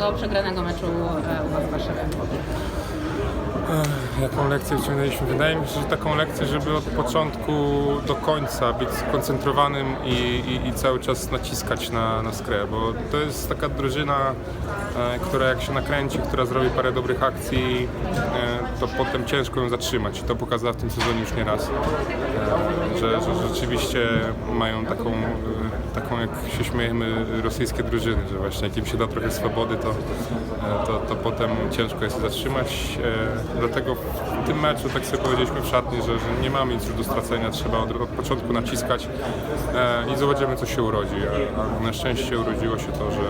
tego przegranego meczu e, u Was w Warszawie? Jaką lekcję wyciągnęliśmy? Wydaje mi się, że taką lekcję, żeby od początku do końca być skoncentrowanym i, i, i cały czas naciskać na, na skrę, bo to jest taka drużyna, e, która jak się nakręci, która zrobi parę dobrych akcji, e, to potem ciężko ją zatrzymać. I to pokazała w tym sezonie już nie raz, e, że, że rzeczywiście mają taką, e, taką, jak się śmiejemy, rosyjskie drużyny, że właśnie jak im się da trochę swobody, to, e, to, to potem ciężko jest je zatrzymać. E, Dlatego w tym meczu tak sobie powiedzieliśmy w szatni, że, że nie mamy nic już do stracenia, trzeba od, od początku naciskać e, i zobaczymy co się urodzi. A, a na szczęście urodziło się to, że,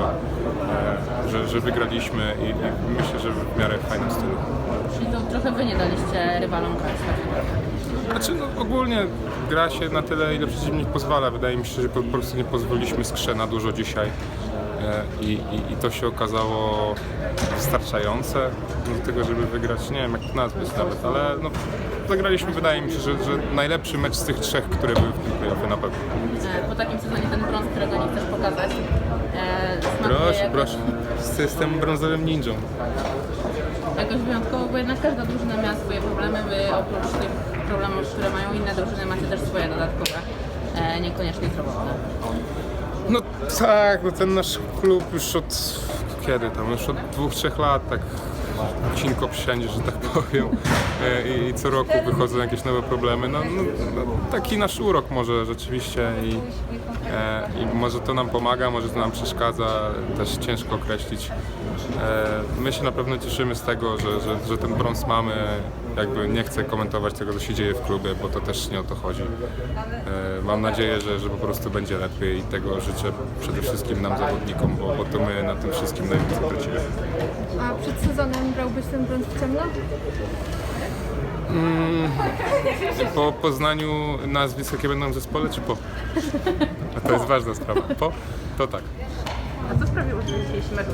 e, że, że wygraliśmy i, i myślę, że w miarę fajnym stylu. Czyli to trochę Wy nie daliście rywalom grać. tak? Znaczy no, ogólnie gra się na tyle, ile przeciwnik pozwala. Wydaje mi się, że po, po prostu nie pozwoliliśmy skrze na dużo dzisiaj. E, I, i, I to się okazało wystarczające do tego, żeby wygrać, nie wiem jak to nazwać nawet, ale no, zagraliśmy wydaje mi się, że, że najlepszy mecz z tych trzech, które były w tym playoffie na pewno. E, Po takim sezonie ten brąz, którego nie chcesz pokazać, e, Proszę, jakoś, proszę, jestem brązowym ninją. jakoś wyjątkowo, bo jednak każda drużyna miała swoje problemy. Wy oprócz tych problemów, które mają inne drużyny, macie też swoje dodatkowe, e, niekoniecznie zdrowotne. No tak, no ten nasz klub już od kiedy tam, już od dwóch, trzech lat tak cinko wszędzie, że tak powiem E, I, co roku wychodzą jakieś nowe problemy. No, no, no taki nasz urok może rzeczywiście i, e, i może to nam pomaga, może to nam przeszkadza, też ciężko określić. E, my się na pewno cieszymy z tego, że, że, że ten brąz mamy. Jakby nie chcę komentować tego, co się dzieje w klubie, bo to też nie o to chodzi. E, Mam nadzieję, że, że po prostu będzie lepiej i tego życzę przede wszystkim nam zawodnikom, bo, bo to my na tym wszystkim najwięcej tracimy. A przed sezonem brałbyś ten brąz w ciemno? Po poznaniu nazwisk, jakie będą w zespole, czy po? A to jest ważna sprawa. Po? To tak. A co sprawiło, że dzisiejszy mecz